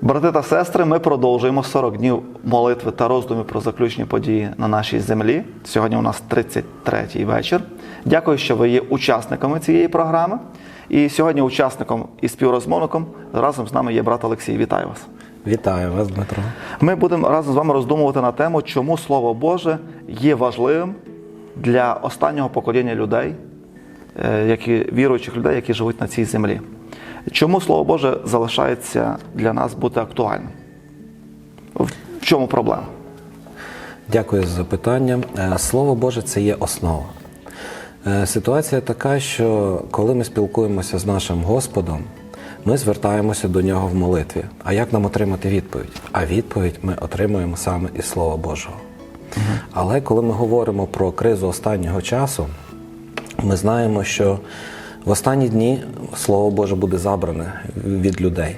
Брати та сестри, ми продовжуємо 40 днів молитви та роздумів про заключні події на нашій землі. Сьогодні у нас 33-й вечір. Дякую, що ви є учасниками цієї програми. І сьогодні учасником і співрозмовником разом з нами є брат Олексій. Вітаю вас. Вітаю вас, Дмитро. Ми будемо разом з вами роздумувати на тему, чому Слово Боже є важливим для останнього покоління людей, е, які, віруючих людей, які живуть на цій землі. Чому Слово Боже залишається для нас бути актуальним? В чому проблема? Дякую за запитання. Е, Слово Боже це є основа. Е, Ситуація така, що коли ми спілкуємося з нашим Господом, ми звертаємося до нього в молитві. А як нам отримати відповідь? А відповідь ми отримуємо саме із Слова Божого. Але коли ми говоримо про кризу останнього часу, ми знаємо, що в останні дні Слово Боже буде забране від людей.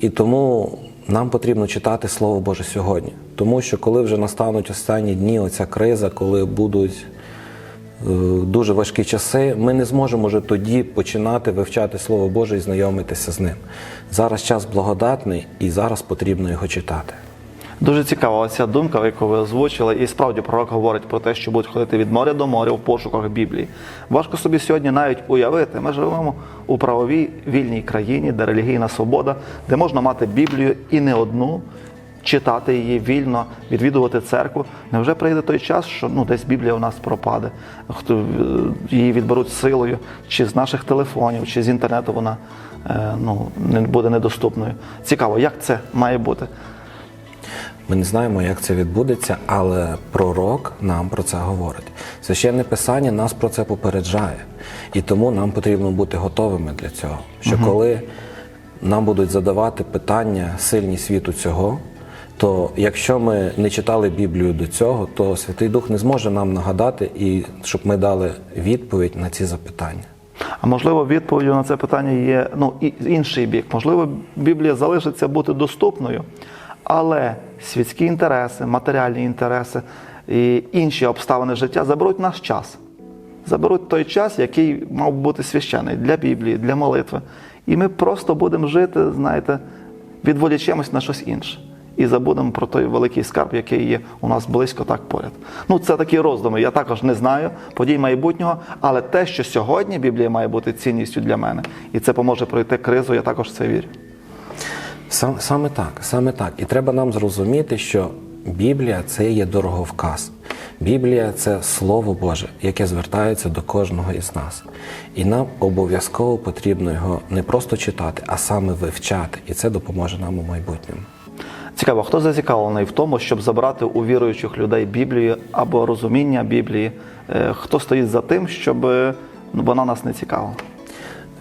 І тому нам потрібно читати Слово Боже сьогодні. Тому що коли вже настануть останні дні, оця криза, коли будуть е, дуже важкі часи, ми не зможемо вже тоді починати вивчати Слово Боже і знайомитися з ним. Зараз час благодатний і зараз потрібно його читати. Дуже цікава ця думка, яку ви озвучили, і справді пророк говорить про те, що будуть ходити від моря до моря в пошуках Біблії. Важко собі сьогодні навіть уявити. Ми живемо у правовій вільній країні, де релігійна свобода, де можна мати Біблію і не одну, читати її вільно, відвідувати церкву. Невже прийде той час, що ну десь Біблія у нас пропаде, хто е, її відберуть силою, чи з наших телефонів, чи з інтернету вона е, ну буде недоступною. Цікаво, як це має бути. Ми не знаємо, як це відбудеться, але пророк нам про це говорить. Священне писання нас про це попереджає, і тому нам потрібно бути готовими для цього. Що коли нам будуть задавати питання сильні світу цього, то якщо ми не читали Біблію до цього, то Святий Дух не зможе нам нагадати і щоб ми дали відповідь на ці запитання. А можливо, відповіддю на це питання є ну, і інший бік. Можливо, Біблія залишиться бути доступною, але світські інтереси, матеріальні інтереси і інші обставини життя заберуть наш час. Заберуть той час, який мав бути священий для Біблії, для молитви. І ми просто будемо жити, знаєте, відволічемось на щось інше. І забудемо про той великий скарб, який є у нас близько так поряд. Ну, це такі роздуми. Я також не знаю подій майбутнього, але те, що сьогодні Біблія має бути цінністю для мене, і це поможе пройти кризу, я також це вірю. Сам, саме так, саме так. І треба нам зрозуміти, що Біблія це є дороговказ. Біблія це Слово Боже, яке звертається до кожного із нас. І нам обов'язково потрібно його не просто читати, а саме вивчати. І це допоможе нам у майбутньому. Цікаво, хто зацікавлений в тому, щоб забрати у віруючих людей Біблію або розуміння Біблії? Е, Хто стоїть за тим, щоб е, ну, вона нас не цікавила?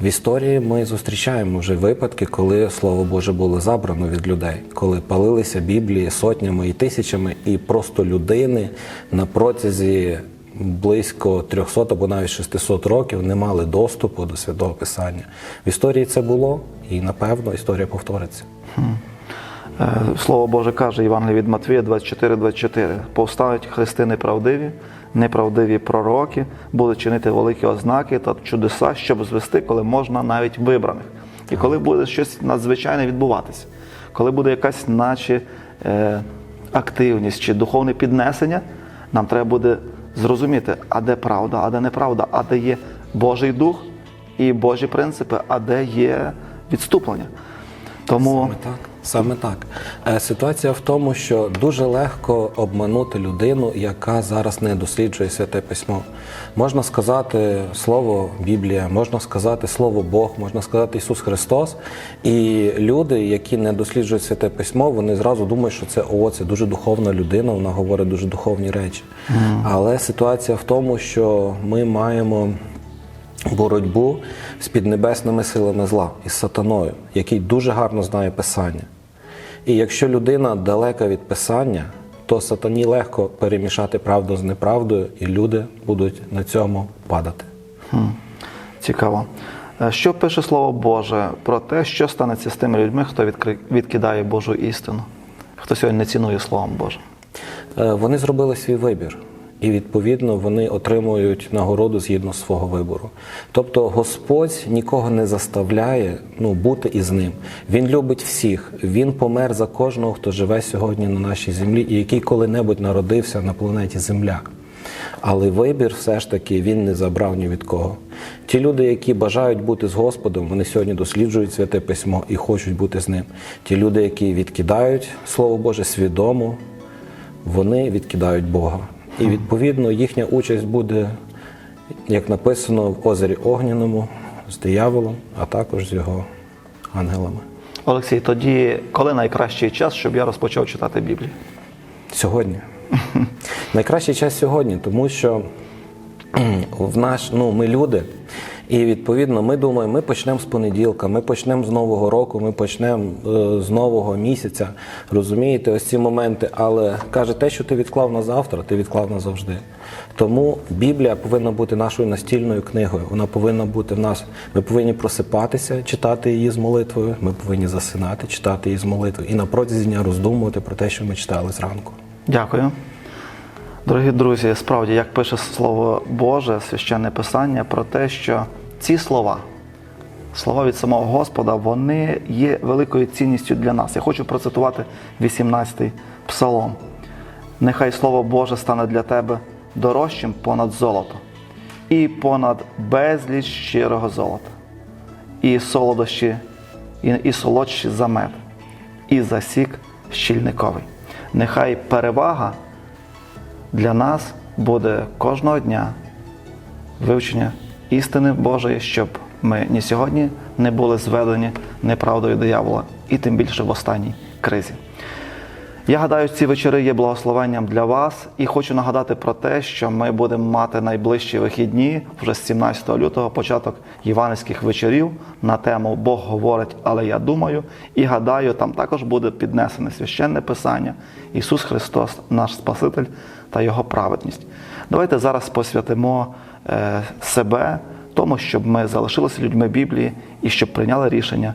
В історії ми зустрічаємо вже випадки, коли Слово Боже було забрано від людей, коли палилися Біблії сотнями і тисячами, і просто людини на протязі близько 300 або навіть 600 років не мали доступу до святого Писання. В історії це було, і напевно історія повториться. Е, Слово Боже каже Євангеліє від Матвія 24-24. Повстануть хрести неправдиві, неправдиві пророки, будуть чинити великі ознаки та чудеса, щоб звести, коли можна навіть вибраних. І коли буде щось надзвичайне відбуватися, коли буде якась, наче е, активність чи духовне піднесення, нам треба буде зрозуміти, а де правда, а де неправда, а де є Божий дух і Божі принципи, а де є відступлення. Тому так. Саме так. Е, Ситуація в тому, що дуже легко обманути людину, яка зараз не досліджує святе письмо. Можна сказати слово Біблія, можна сказати слово Бог, можна сказати Ісус Христос. І люди, які не досліджують святе письмо, вони зразу думають, що це о, це дуже духовна людина, вона говорить дуже духовні речі. Але ситуація в тому, що ми маємо боротьбу з піднебесними силами зла із сатаною, який дуже гарно знає писання. І якщо людина далека від писання, то сатані легко перемішати правду з неправдою, і люди будуть на цьому падати. Цікаво. Е, Що пише Слово Боже про те, що станеться з тими людьми, хто відкидає Божу істину, хто сьогодні не цінує Словом Божим? Е, Вони зробили свій вибір. І відповідно вони отримують нагороду згідно свого вибору. Тобто Господь нікого не заставляє ну, бути із ним. Він любить всіх. Він помер за кожного, хто живе сьогодні на нашій землі і який коли-небудь народився на планеті Земля. Але вибір все ж таки він не забрав ні від кого. Ті люди, які бажають бути з Господом, вони сьогодні досліджують святе письмо і хочуть бути з ним. Ті люди, які відкидають Слово Боже свідомо, вони відкидають Бога. І відповідно їхня участь буде, як написано, в озері Огняному з дияволом, а також з його ангелами. Олексій, тоді коли найкращий час, щоб я розпочав читати Біблію? Сьогодні. Найкращий час сьогодні, тому що в наш, ну, ми люди, і відповідно ми думаємо, ми почнемо з понеділка, ми почнемо з Нового року, ми почнемо е, з нового місяця. Розумієте, ось ці моменти. Але каже, те, що ти відклав на завтра, ти відклав назавжди. Тому Біблія повинна бути нашою настільною книгою. Вона повинна бути в нас. Ми повинні просипатися, читати її з молитвою. Ми повинні засинати, читати її з молитвою і на протязі дня роздумувати про те, що ми читали зранку. Дякую. Дорогі друзі, справді, як пише Слово Боже, священне Писання, про те, що ці слова, слова від самого Господа, вони є великою цінністю для нас. Я хочу процитувати 18-й псалом. Нехай Слово Боже стане для тебе дорожчим понад золото, і понад безліч щирого золота, і солодощі, і, і солодші за мед, і за сік щільниковий. Нехай перевага для нас буде кожного дня вивчення істини Божої, щоб ми ні сьогодні не були зведені неправдою диявола, і тим більше в останній кризі. Я гадаю, ці вечори є благословенням для вас і хочу нагадати про те, що ми будемо мати найближчі вихідні, вже з 17 лютого, початок євангельських вечорів на тему Бог говорить, але я думаю. І гадаю, там також буде піднесене священне писання Ісус Христос, наш Спаситель та Його праведність. Давайте зараз посвятимо е, себе тому, щоб ми залишилися людьми Біблії і щоб прийняли рішення,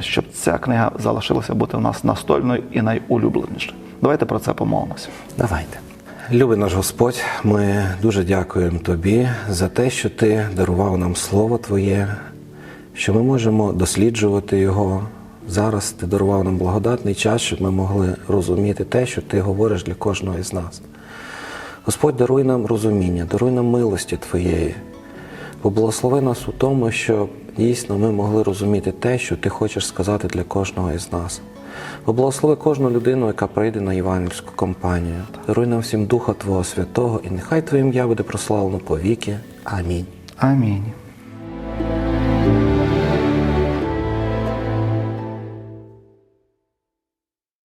щоб ця книга залишилася бути в нас настольною і найулюбленішою. Давайте про це помолимося. Давайте. Любий наш Господь, ми дуже дякуємо Тобі за те, що Ти дарував нам Слово Твоє, що ми можемо досліджувати його. Зараз ти дарував нам благодатний час, щоб ми могли розуміти те, що Ти говориш для кожного із нас. Господь, даруй нам розуміння, даруй нам милості Твоєї. Поблагослови нас у тому, щоб дійсно ми могли розуміти те, що Ти хочеш сказати для кожного із нас. Поблагослови кожну людину, яка прийде на Іванівську компанію. Даруй нам всім Духа Твого Святого, і нехай Твоє ім'я буде прославлено повіки. Амінь. Амінь.